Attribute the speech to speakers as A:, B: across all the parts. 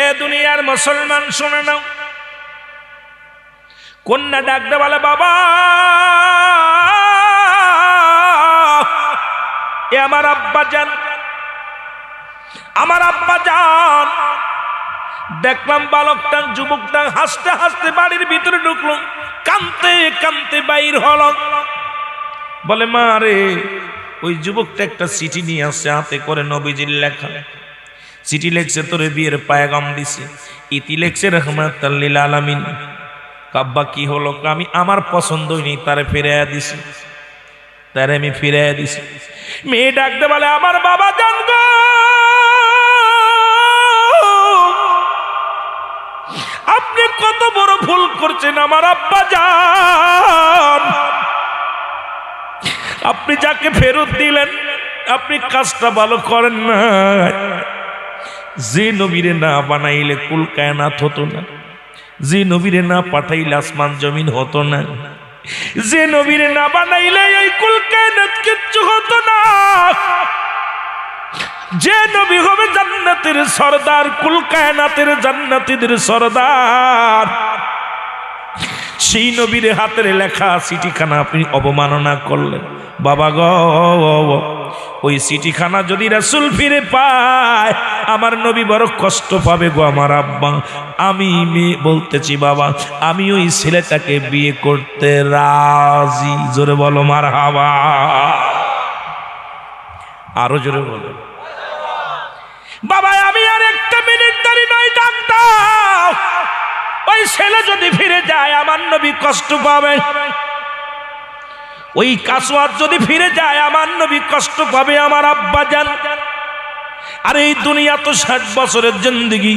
A: এ দুনিয়ার মুসলমান, শুনে নাও। কন্যা ডাকতে বলে, বাবা, এ আমার আব্বা যান, আমার আব্বা যান। দেখলাম বালকটা, যুবকটা হাসতে হাসতে বাড়ির ভিতরে ঢুকলো কানতে কানতে বাইর হল। বলে, মা রে, ওই যুবকটা একটা চিঠি নিয়ে আসছে, হাতে করে নবীজির লেখা। চিঠি লেখছে, তোরে বিয়ের পায়গাম দিছে। ইতি লেখছে রহমাতাল্লিল আলামিন। কাব্বা, কি হলো? আমি আমার পছন্দই নেই তারে ফিরে দিছি। তারে আমি ফিরে দিছি। মেয়ে ডাকতে বলে, আমার বাবা জান আপনি কত বড় ভুল করছেন, আমার আব্বা যান আপনি যাকে ফেরত দিলেন, আপনি কাজটা ভালো করেন না যে নবীরে না বানাইলে কুল কায়নাত হতো না। যে নবীরে না পাঠাইলে আসমান জমিন হতো না। যে নবীরে না বানাইলে এই কুল কায়নাত কিচ্ছু হতো না। যে নবী হবে জান্নাতের সর্দার, কুল কায়নাতের জান্নাতীদের সর্দার। সেই নবীর হাতের লেখা চিঠিখানা আপনি অবমাননা করলেন। বাবা গ ওই চিঠিখানা যদি রাসুল ফিরে পায়, আমার নবী বড় কষ্ট পাবে গো আমার আব্বা। আমি মেয়ে বলতেছি, বাবা, আমি ওই ছেলেটাকে বিয়ে করতে রাজি। জোরে বলো মার হাবা আরও জোরে বলো। বাবা, আমি আর একটা মিনিট দাঁড়ি নয়, ডাক্তার। ওই ছেলে যদি ফিরে যায়, আমার নবী কষ্ট পাবে। ওই কাসওয়াত যদি ফিরে যায়, আমার নবী কষ্ট পাবে, আমার আব্বা জান আর এই দুনিয়া তো ষাট বছরের জিন্দগি,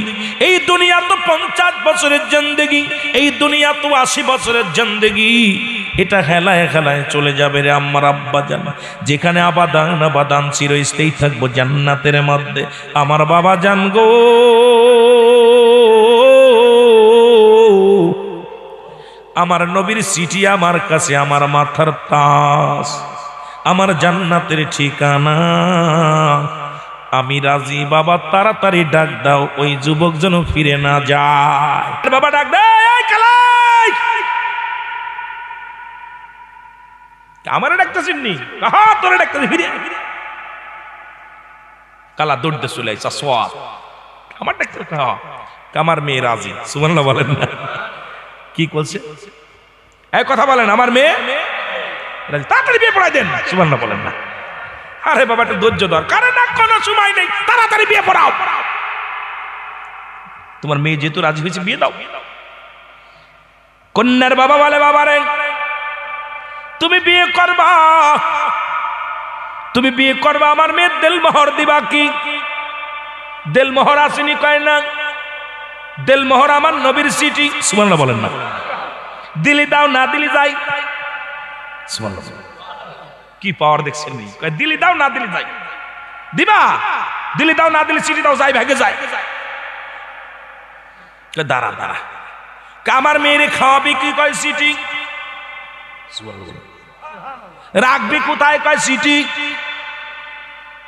A: এই দুনিয়া তো পঞ্চাশ বছরের জিন্দগি, এই দুনিয়া তো আশি বছরের জিন্দগি। এটা হেলায় খেলায় চলে যাবে রে আমার আব্বা জান যেখানে আবাদান আবাদান চিরস্থায়ী থাকব জান্নাতের মধ্যে। আমার বাবা জান গো। আমার নবীর সিটি আমার কাছে, আমার মাথার তাস, আমার জান্নাতের ঠিকানা। আমি রাজি, বাবা, তাড়াতাড়ি ডাক দাও, ওই যুবক যেন ফিরে না যায়। বাবা, ডাক দে, এই কালাই! আমারে ডাকতেছেন নি? কাহা তোরে ডাকতেছি, ফিরে কালা দৌড়তে চলে আইসা সোয়াদ আমার ডাকতে, আমার মেয়ে রাজি, সুবহানাল্লাহ বলেন না। কি বলছে এই কথা বলেন, আমার মেয়ে? তাড়াতাড়ি বিয়ে পড়াই দেন। সুবহানাল্লাহ বলেন, না। আরে বাবা, একটু ধৈর্য ধর। কারণ না কোনো সময় নেই। তাড়াতাড়ি বিয়ে পড়াও। তোমার মেয়ে যেহেতু রাজি হয়েছে, বিয়ে দাও। কন্যার বাবা বলে, বাবা রে, তুমি বিয়ে করবা। তুমি বিয়ে করবা, আমার মেয়ের দেল মোহর দিবা কি? দেল মোহর আসেনি, কয় না? দেল মোহর আমার নবীর সিটি। সুবহানাল্লাহ বলেন না। দিলি দাও, না দিলি যাই। কি পাওয়ার দেখছেন দিলি দাও, না দিলি যাই। দিবা? দিলি দাও, না দিলি সিটি দাও, যাই, ভাগে যাই। দাঁড়া দাঁড়া। কয়, আমার মেয়েরে খাওয়াবি কি? কয়, সিটি। রাখবি কোথায়? কয়, সিটি।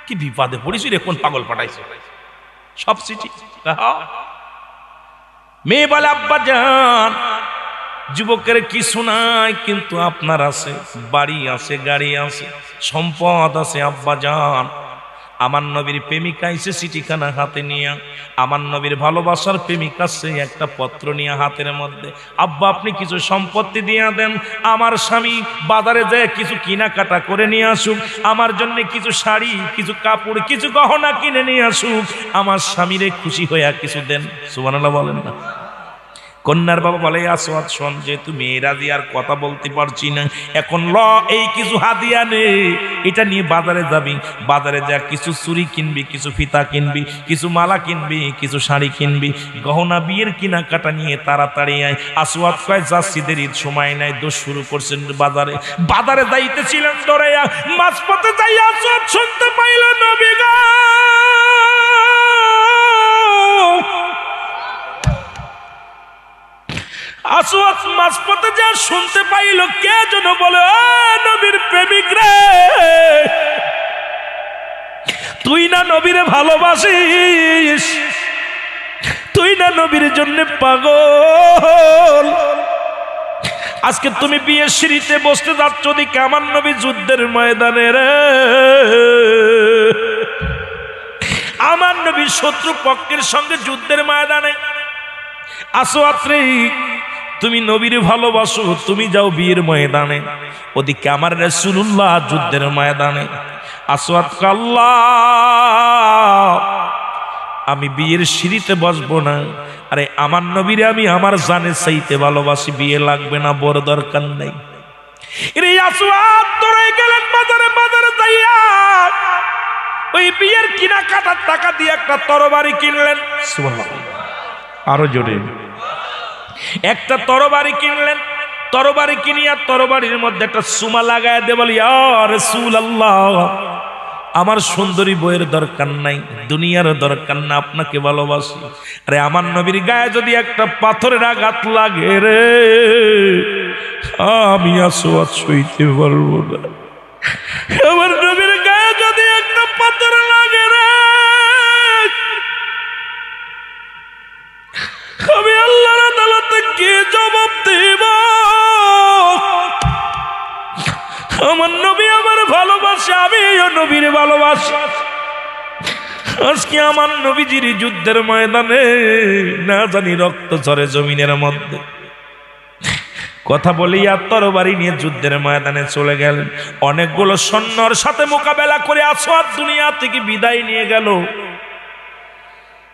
A: কি বিপদে পড়িস রে, কোন পাগল পাঠাইছে? সব সিটি। মেয়ে বলে, আব্বা যান যুবকের কিছু নাই কিন্তু আপনার আছে, বাড়ি আছে, গাড়ি আছে, সম্পদ আছে, আব্বা যান আমার নবীর প্রেমিকা এসে চিঠিখানা হাতে নিয়ে, আমার নবীর ভালোবাসার প্রেমিকা সে একটা পত্র নিয়ে হাতের মধ্যে, আব্বা, আপনি কিছু সম্পত্তি দিয়ে দেন, আমার স্বামী বাজারে যায় কিছু কেনাকাটা করে নিয়ে আসুক, আমার জন্য কিছু শাড়ি, কিছু কাপড়, কিছু গহনা কিনে নিয়ে আসুক, আমার স্বামীরে খুশি হইয়া কিছু দেন। সুবহানাল্লাহ বলেন না। কন্যার বাবা বলে আসোয়াদ শোন, যেহেতু মেয়েরা দিয়ে আর কথা বলতে পারছি না, এখন ল, এই কিছু হাতিয়া নে। এটা নিয়ে বাজারে যাবি। বাজারে যা, কিছু চুরি কিনবি, কিছু ফিতা কিনবি, কিছু মালা কিনবি, কিছু শাড়ি কিনবি। গহনা বিয়ের কেনাকাটা নিয়ে তাড়াতাড়ি আয়। আসোয়াদ কয় যাচ্ছিদের ঈদ সময় নাই, দোষ শুরু করছেন বাজারে। বাজারে যাইতেছিলেন দৌড়াইয়া মাঝপথে যাই আসোয়াদ শুনতে পাইল আসওয়াত মাঝপথে যা শুনতে পাইল, কে যেন বলে, "এ নবীর প্রেমিক রে। তুই না নবীরে ভালোবাসিস নবীর জন্য পাগল। আজকে তুমি বিয়ের সিঁড়িতে বসতে যাচ্ছ দিকে আমার নবী যুদ্ধের ময়দানে রে। আমার নবী শত্রু পক্ষের সঙ্গে যুদ্ধের ময়দানে। আসো আত্রে তুমি নবীর ভালোবাসো, তুমি যাও বিয়ের ময়দানে। ওদিকে আমার রসুল্লাহ যুদ্ধের ময়দানে। আসোয়াত কাল্লা আমি বিয়ের সিঁড়িতে বসবো না। আরে আমার নবীরে আমি আমার জানে চাইতে ভালোবাসি, বিয়ে লাগবে না বড় দরকার নেই। রে আসোয়াত তোরে গেলেন বাজারে বাজারে যাইয়া। ওই বিয়ের কিনা কাটার টাকা দিয়ে একটা তরবারি কিনলেন। আরও জোরে। একটা তরবারি কিনলেন, তরবারি কিনিয়া তরবারির মধ্যে একটা সুমা লাগায় দে বলি আর সুল আল্লাহ আমার সুন্দরী বইয়ের দরকার নাই, দুনিয়ার দরকার না, আপনাকে ভালোবাসি। আরে, আমার নবীর গায়ে যদি একটা পাথরের আঘাত লাগে রে, আমি আসো আর সইতে পারব না। আমার নবীর গায়ে যদি একটা পাথর আমার নবী আমার ভালোবাসে আমি নবীর ভালোবাসি। আজকে আমার নবীজির যুদ্ধের ময়দানে, না জানি রক্ত ঝরে জমিনের মধ্যে। কথা বলি আর তরবারি নিয়ে যুদ্ধের ময়দানে চলে গেলেন। অনেকগুলো সৈন্যর সাথে মোকাবেলা করে আসোয়াদ দুনিয়া থেকে বিদায় নিয়ে গেল।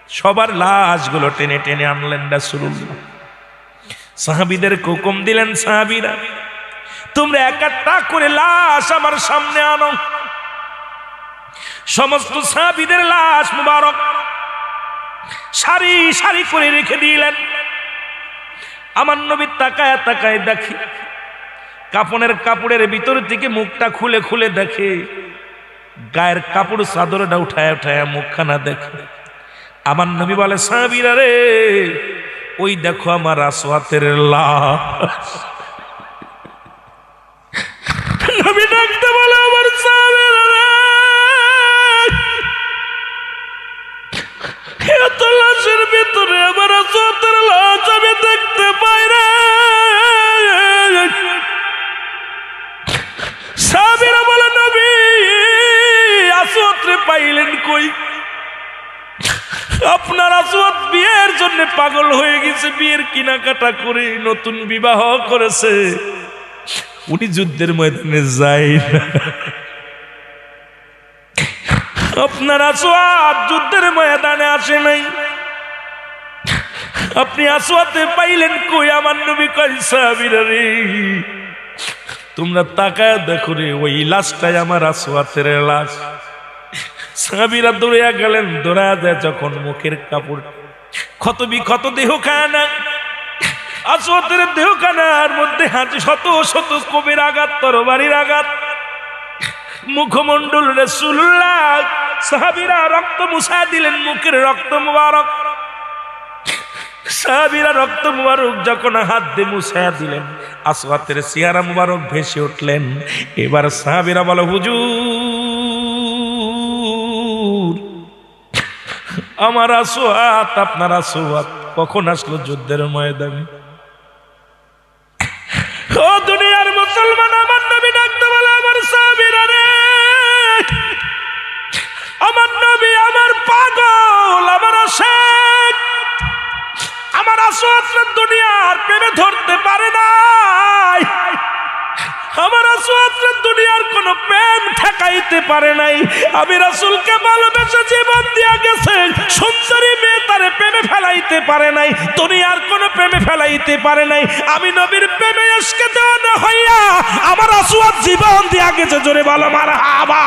A: সবার লাশগুলো টেনে টেনে আনলেন রাসূলুল্লাহ। সাহাবীদের হুকুম দিলেন, সাহাবীরা তোমরা একটা করে লাশ আমার সামনে আনো। সমস্ত সাহাবীদের লাশ মুবারক সারি সারি করে রেখে দিলেন। আমার নবী তাকায় তাকায় দেখি, কাপনের কাপড়ের ভিতর থেকে মুখটা খুলে খুলে দেখে, গায়ের কাপড় চাদরটা উঠায় উঠায় মুখখানা দেখে। আমার নবী বলে, সাহাবিরা রে, ওই দেখো আমার আসওয়াতের লাশ। আসওয়াত পাইলেন কই? আপনার আসওয়াত বিয়ের জন্য পাগল হয়ে গেছে, বিয়ের কেনাকাটা করে নতুন বিবাহ করেছে। উনি যুদ্ধের ময়দানে না। আপনার আসওয়াত যুদ্ধের ময়দানে আসে নাই। আপনি আসওয়াতে পাইলেন কই আমার নবী কই সাহাবীরা রে, তোমরা তাকায় দেখো রে, ওই লাশটাই আমার আসওয়াতের লাশ। সাহাবিরা দৌড়িয়া গেলেন দৌড়া যায় যখন মুখের কাপড়, ক্ষত বিক্ষত দেহ খায় না দেহ কানার মধ্যে হাঁচি শত শত কবির আঘাত, তরবারির আঘাত। মুখমণ্ডল রসুল্লাহ সাহাবিরা রক্ত মুছা দিলেন, মুখের রক্ত মুবারক। সাহাবিরা রক্ত মুবারক যখন হাত দিয়ে মুছা দিলেন, আসওয়াতের সিয়ারা মুবারক ভেসে উঠলেন। এবার সাহাবিরা বলো, হুজুর আমার আসোয়াত, আপনার আসোয়াত। কখন আসলো যুদ্ধের ময়দানে? ও দুনিয়ার মুসলমান, আমার নবী ডাকতে বলে, আমার সাহাবীরা রে। আমার নবী আমার পাগল, আমার আশেক। আমার দুনিয়ার প্রেমে ধরতে পারে নাই। আমার আসওয়াতের দুনিয়ার কোনো প্রেম ঠেকাইতে পারে নাই। আমি রাসুলকে ভালোবেসে জীবন দিয়া গেছে, সুন্দরী মেয়ে তারে প্রেমে ফেলাইতে পারে নাই, দুনিয়ার কোনো প্রেমে ফেলাইতে পারে নাই। আমি নবীর প্রেমে এসকে দেওয়ানো হইয়া আমার আসুয়ার জীবন দিয়া গেছে, জোরে বলো মার হাবা